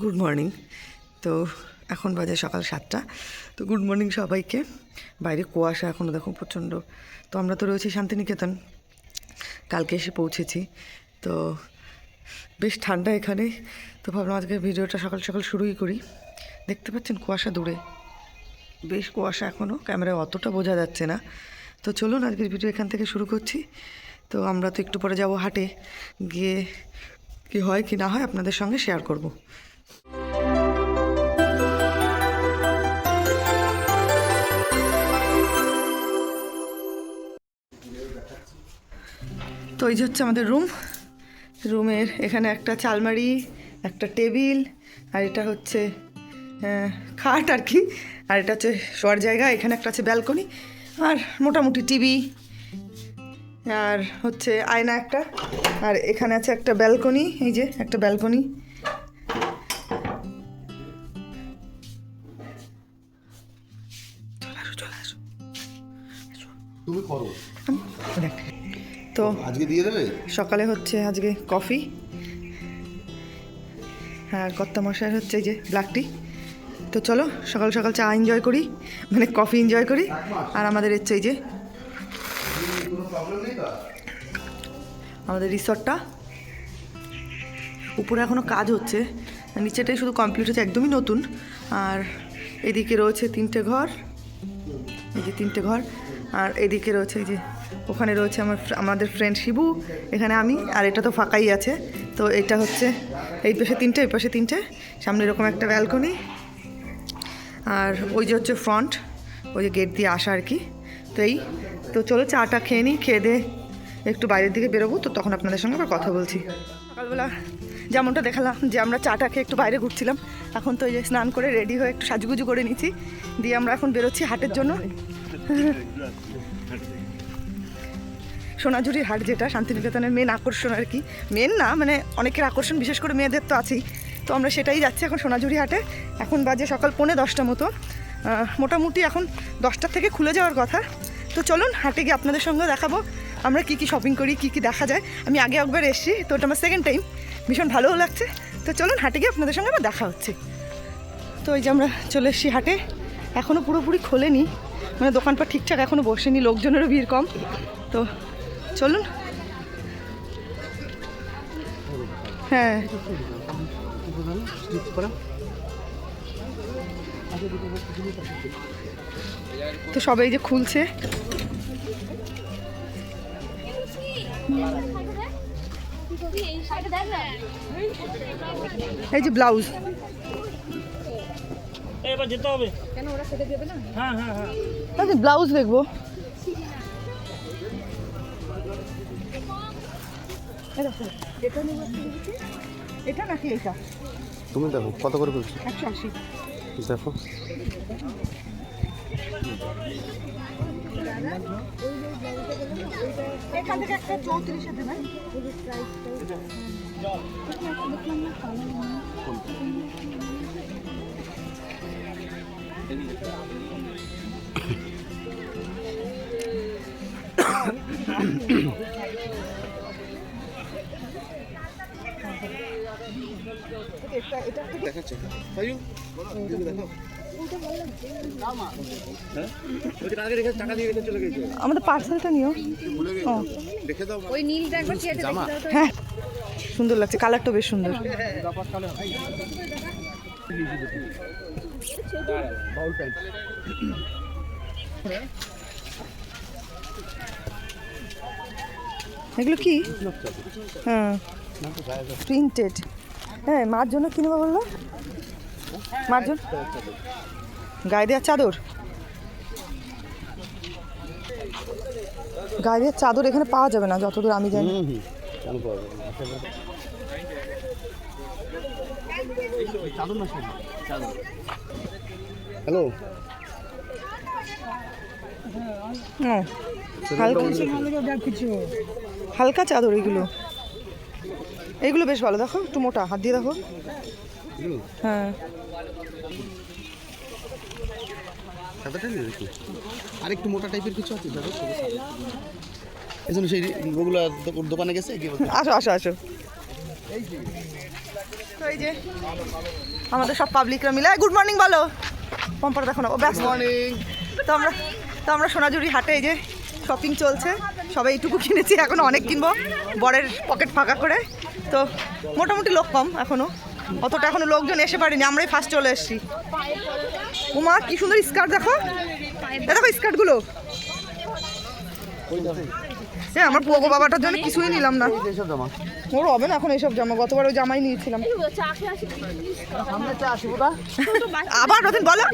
Good morning তো এখন বাজে সকাল সাতটা। তো গুড মর্নিং সবাইকে। বাইরে কুয়াশা এখনও দেখো প্রচণ্ড। তো আমরা তো রয়েছি শান্তিনিকেতন। কালকে এসে পৌঁছেছি। তো বেশ ঠান্ডা এখানে। তো ভাবলাম আজকে ভিডিওটা সকাল সকাল শুরুই করি। দেখতে পাচ্ছেন কুয়াশা দূরে। বেশ কুয়াশা এখনও ক্যামেরায় অতটা বোঝা যাচ্ছে না। তো চলুন আজকের ভিডিও এখান থেকে শুরু করছি। তো আমরা তো একটু পরে যাব হাটে। গিয়ে কি হয় কি না হয় আপনাদের সঙ্গে শেয়ার করব। তো এই যে হচ্ছে আমাদের রুম। রুমের এখানে একটা চালমারি, একটা টেবিল, আর এটা হচ্ছে খাট আর কি। আর এটা হচ্ছে শোয়ার জায়গা, এখানে একটা আছে ব্যালকনি, আর মোটামুটি টিভি, আর হচ্ছে আয়না একটা, আর এখানে আছে একটা ব্যালকনি, এই যে একটা ব্যালকনি। চলে আসো। তুমি করো। তো আজকে দিয়ে দেবে? সকালে হচ্ছে আজকে কফি। আর কর্তা মশাইয়ের হচ্ছে এই যে ব্ল্যাক টি তো চলো সকাল সকাল চা এনজয় করি মানে কফি এনজয় করি। আর আমাদের হচ্ছে এই যে আমাদের রিসর্টটা। উপরে এখনও কাজ হচ্ছে। নিচেটাই শুধু কমপ্লিট হচ্ছে একদমই নতুন। আর এদিকে রয়েছে তিনটে ঘর। এই যে তিনটে ঘর, আর এদিকে রয়েছে এই যে, ওখানে রয়েছে আমার আমাদের ফ্রেন্ড শিবু, এখানে আমি, আর এটা তো ফাঁকাই আছে। তো এটা হচ্ছে, এই পাশে তিনটে, এই পাশে তিনটে, সামনে এরকম একটা ব্যালকনি আর ওই যে হচ্ছে ফ্রন্ট ওই যে গেট দিয়ে আসা আর কি। তো এই, তো চলো চাটা খেয়ে নিই, খেয়ে দিয়ে একটু বাইরের দিকে বেরোবো, তো তখন আপনাদের সঙ্গে আবার কথা বলছি। সকালবেলা যেমনটা দেখালাম যে আমরা চাটা খেয়ে একটু বাইরে ঘুরছিলাম, এখন তো এই যে স্নান করে রেডি হয়ে একটু সাজুগুজু করে নিচ্ছি, দিয়ে আমরা এখন বেরোচ্ছি হাটের জন্য। সোনাঝুরির হাট যেটা, শান্তিনিকেতনের মেন আকর্ষণ আর কি। মেন না মানে অনেকের আকর্ষণ, বিশেষ করে মেয়েদের তো আছেই। তো আমরা সেটাই যাচ্ছি এখন সোনাঝুরি হাটে। এখন বাজে সকাল পৌনে দশটা মতো। মোটামুটি এখন দশটার থেকে খুলে যাওয়ার কথা। তো চলুন, হাটে গিয়ে আপনাদের সঙ্গে দেখাবো, আমরা কি কি শপিং করি, কি কি দেখা যায়। আমি আগে একবার এসেছি, তো ওটা আমার সেকেন্ড টাইম ভীষণ ভালোও লাগছে। তো চলুন হাটে গিয়ে আপনাদের সঙ্গে আমার দেখা হচ্ছে। তো এই যে আমরা চলে এসেছি হাটে। এখনও পুরোপুরি খোলেনি। মানে দোকানপাট ঠিকঠাক এখনও বসেনি, লোকজনেরও ভিড় কম। তো চলুন। হ্যাঁ। তো সবাই যে খুলছে। এই যে ব্লাউজ। এবার যেতে হবে। হ্যাঁ হ্যাঁ হ্যাঁ। আচ্ছা ব্লাউজ দেখব। এই দেখো, এটা নেব একটা দেখেছি। এটা নাকি এটা? তুমি দেখো কত করে বলছো? একশো আশি। দেখো। এখান থেকে একটা চৌত্রিশে দেবেন। দেখাচ্ছে। তাইও দেখো আমাদের পার্সেলটা নিও। ভুলে গেছি দেখে দাও ওই নীলটা একবার হ্যাঁ। সুন্দর লাগছে কালারটা বেশ সুন্দর। এগুলো কি? হ্যাঁ। প্রিন্টেড হ্যাঁ মার জন্য কিনবো বলল? মার গায়ে দেওয়ার চাদর? গায়ে দেওয়ার চাদর এখানে পাওয়া যাবে না যতদূর আমি জানি। হ্যালো? হ্যাঁ হালকা হালকা চাদর এগুলো। এগুলো বেশ ভালো দেখো একটু মোটা হাত দিয়ে দেখো। হ্যাঁ। সাদাটা নিয়ে দেখি। আর একটু মোটা টাইপের কিছু আছে দাদা এই জন্য সেই ওগুলো দোকানে গেছে কি আসো আসো আসো। তো এই যে আমাদের সব পাবলিকরা মিলে গুড মর্নিং বলো। পম্পার দেখো না ও মর্নিং তো আমরা তো আমরা সোনাঝুরি হাটে এই যে শপিং চলছে। সবাই এইটুকু কিনেছি এখনও অনেক কিনবো। বরের পকেট ফাঁকা করে। তো মোটামুটি লোক কম এখনও। অতটা এখনও লোকজন এসে পারেনি আমরাই ফার্স্ট চলে এসেছি। উমা কি সুন্দর স্কার্ট দেখো। দেখো স্কার্টগুলো হ্যাঁ আমার পুয়াগো বাবাটার জন্য কিছুই নিলাম না। ওর হবে না এখন এইসব জামা গতবার ওই জামাই নিয়েছিলাম। আবার নতুন বলো।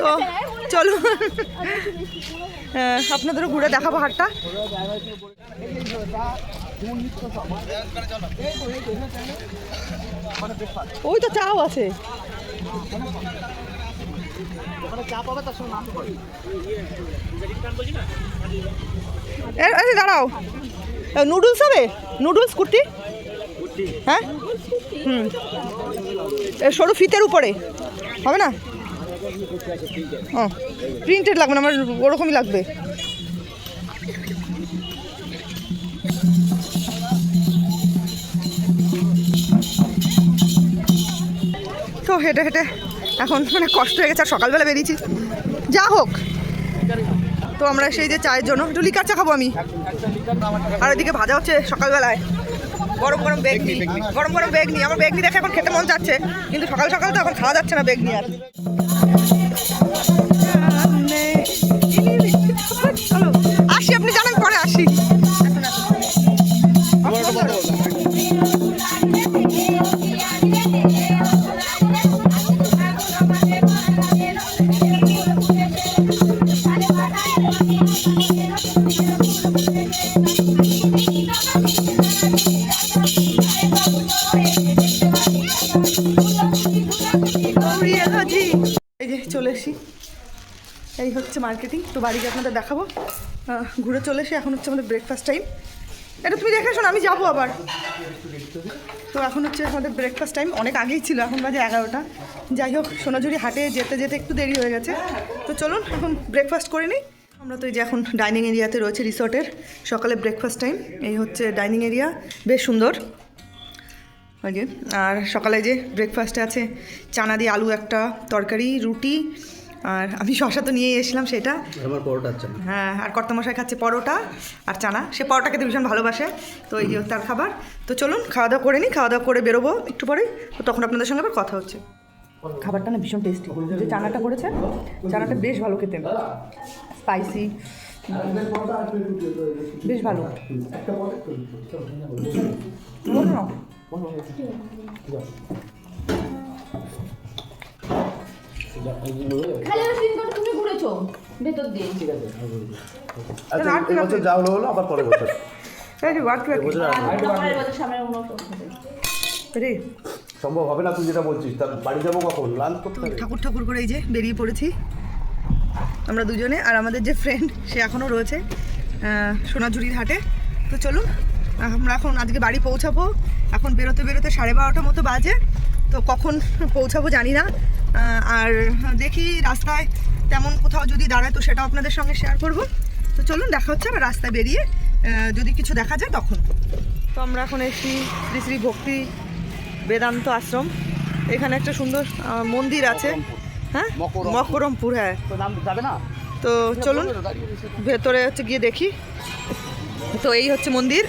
তো চলো। হ্যাঁ, আপনাদেরও ঘুরে দেখাবো হাটটা। ওই তো চাও আছে। দাঁড়াও। নুডলস হবে? নুডলস কুর্তি হ্যাঁ? হুম। সরু ফিতের উপরে। হবে না? ও প্রিন্টেড লাগবে না, আমার ওরকমই লাগবে। হেঁটে হেঁটে। এখন মানে কষ্ট হয়ে গেছে, আর সকালবেলা বেরিয়েছি। যা হোক। তো আমরা সেই যে চায়ের জন্য, একটু লিকার চা খাব আমি। আর এদিকে ভাজা হচ্ছে সকালবেলায়। গরম গরম বেগনি গরম গরম বেগনি আমার বেগনি দেখে এখন খেতে মন যাচ্ছে কিন্তু সকাল সকাল তো এখন খাওয়া যাচ্ছে না বেগনি আর। এই যে চলে এসি এই হচ্ছে মার্কেটিং তো বাড়িতে আপনাদের দেখাবো। ঘুরে চলে এসে এখন হচ্ছে আমাদের ব্রেকফাস্ট টাইম এটা তুমি দেখে শোনো আমি যাব আবার। তো এখন হচ্ছে আমাদের ব্রেকফাস্ট টাইম অনেক আগেই ছিল, এখন বাজে এগারোটা। যাই হোক, সোনাঝুরি হাটে যেতে যেতে একটু দেরি হয়ে গেছে। তো চলুন, এখন ব্রেকফাস্ট করে নিই। আমরা তো এই যে এখন ডাইনিং এরিয়াতে রয়েছে রিসর্টের সকালে ব্রেকফাস্ট টাইম এই হচ্ছে ডাইনিং এরিয়া বেশ সুন্দর। ওই যে আর সকালে যে ব্রেকফাস্টে আছে চানা দিয়ে আলু একটা তরকারি রুটি আর আমি শশা তো নিয়েই এসেছিলাম সেটা। আমার পরোটা আছে হ্যাঁ আর কর্তামশাই খাচ্ছে পরোটা আর চানা। সে পরোটা খেতে ভীষণ ভালোবাসে তো এই যে তার খাবার। তো চলুন খাওয়া দাওয়া করে নিই খাওয়া দাওয়া করে বেরোবো একটু পরে তো তখন আপনাদের সঙ্গে আবার কথা হচ্ছে। খাবারটা না ভীষণ টেস্টি যে চানাটা করেছে চানাটা বেশ ভালো খেতে। স্পাইসি বেশ ভালো। তুমি ঘুরেছো ভেতর দিয়ে। আচ্ছা যা হলো হলো আবার পরের বছর। সম্ভব হবে না তুই যেটা বলছিস তার বাড়ি যাব কখন? লাঞ্চ করতে ঠাকুর ঠাকুর করে এই যে বেরিয়ে পড়েছি। আমরা দুজনে আর আমাদের যে ফ্রেন্ড সে এখনও রয়েছে সোনাঝুরির হাটে। তো চলুন আমরা এখন আজকে বাড়ি পৌঁছাবো। এখন বেরোতে বেরোতে সাড়ে বারোটার মতো বাজে। তো কখন পৌঁছাবো জানি না। আর দেখি রাস্তায় তেমন কোথাও যদি দাঁড়ায় তো সেটাও আপনাদের সঙ্গে শেয়ার করব। তো চলুন দেখা হচ্ছে আবার রাস্তায় বেরিয়ে। যদি কিছু দেখা যায় তখন। তো আমরা এখন এসেছি শ্রী শ্রী ভক্তি বেদান্ত আশ্রম। এখানে একটা সুন্দর মন্দির আছে। হ্যাঁ? মকরমপুর। মকরমপুর হ্যাঁ। যাবে না? তো চলুন ভেতরে হচ্ছে গিয়ে দেখি। তো এই হচ্ছে মন্দির।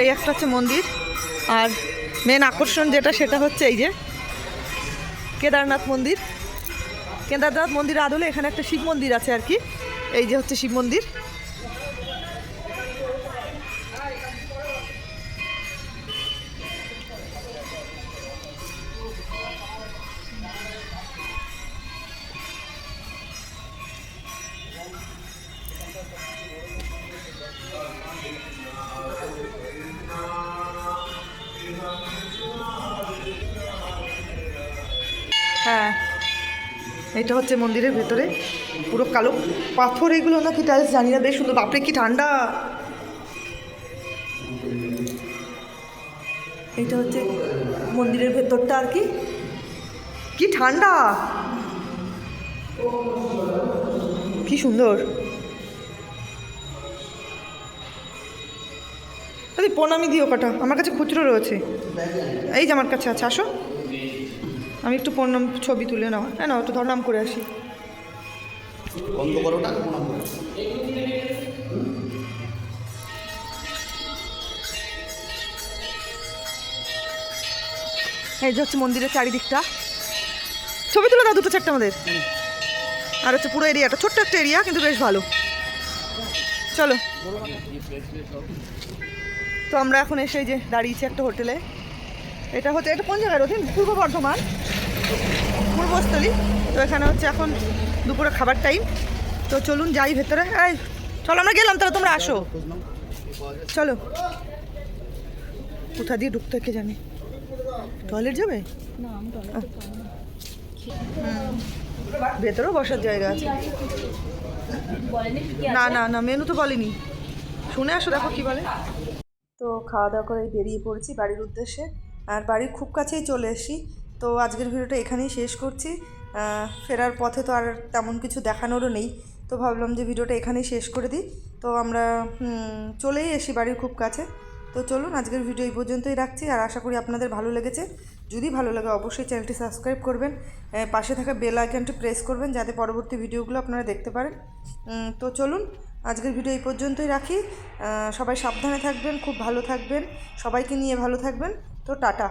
এই একটা হচ্ছে মন্দির। আর মেন আকর্ষণ যেটা, সেটা হচ্ছে এই যে কেদারনাথ মন্দির। কেদারনাথ মন্দির আদলে এখানে একটা শিব মন্দির আছে আর কি। এই যে হচ্ছে শিব মন্দির। এটা হচ্ছে মন্দিরের ভেতরে, পুরো কালো। পাথর এগুলো নাকি টাইলস জানি না, বেশ সুন্দর। বাপরে, কি ঠান্ডা! এইটা হচ্ছে মন্দিরের ভেতরটা আর কি। কি ঠান্ডা! কি সুন্দর। আরে, প্রণামি দিও কটা। আমার কাছে খুচরো রয়েছে। এই যে আমার কাছে আছে, আসো। আমি একটু প্রণাম ছবি তুলে নাও। হ্যাঁ না একটু ধর্নাম করে আসি। বন্ধ করোটা এই যে হচ্ছে মন্দিরের চারিদিকটা। ছবি তুলে দাও দুটো চারটে আমাদের। আর হচ্ছে পুরো এরিয়াটা ছোট্ট একটা এরিয়া কিন্তু বেশ ভালো। চলো। তো আমরা এখন এসে যে দাঁড়িয়েছি একটা হোটেলে। এটা হচ্ছে এটা কোন জায়গায় রথিন পূর্ব বর্ধমান? পূর্বস্থলী। তো এখানে হচ্ছে এখন দুপুরে খাবার টাইম তো চলুন যাই ভেতরে। এই চলো আমরা গেলাম তাহলে তোমরা আসো। চলো। কোথা দিয়ে ঢুকতে কে জানে? টয়লেট যাবে? ভেতরেও বসার জায়গা আছে। বলেনি কি কি না না না মেনু তো বলেনি। শুনে আসো দেখো কি বলে। তো খাওয়া দাওয়া করে বেরিয়ে পড়েছি বাড়ির উদ্দেশ্যে। আর বাড়ির খুব কাছেই চলে এসেছি। তো আজকের ভিডিওটা এখানেই শেষ করছি। ফেরার পথে তো আর তেমন কিছু দেখানোরও নেই। তো ভাবলাম যে ভিডিওটা এখানেই শেষ করে দিই। তো আমরা চলেই এসি বাড়ির খুব কাছে। তো চলুন, আজকের ভিডিও এই পর্যন্তই রাখছি। আর আশা করি আপনাদের ভালো লেগেছে। যদি ভালো লাগে, অবশ্যই চ্যানেলটি সাবস্ক্রাইব করবেন। পাশে থাকা বেল আইকনটি প্রেস করবেন, যাতে পরবর্তী ভিডিওগুলো আপনারা দেখতে পারেন। তো চলুন, আজকের ভিডিও এই পর্যন্তই রাখি। সবাই সাবধানে থাকবেন, খুব ভালো থাকবেন। সবাইকে নিয়ে ভালো থাকবেন। তো টাটা।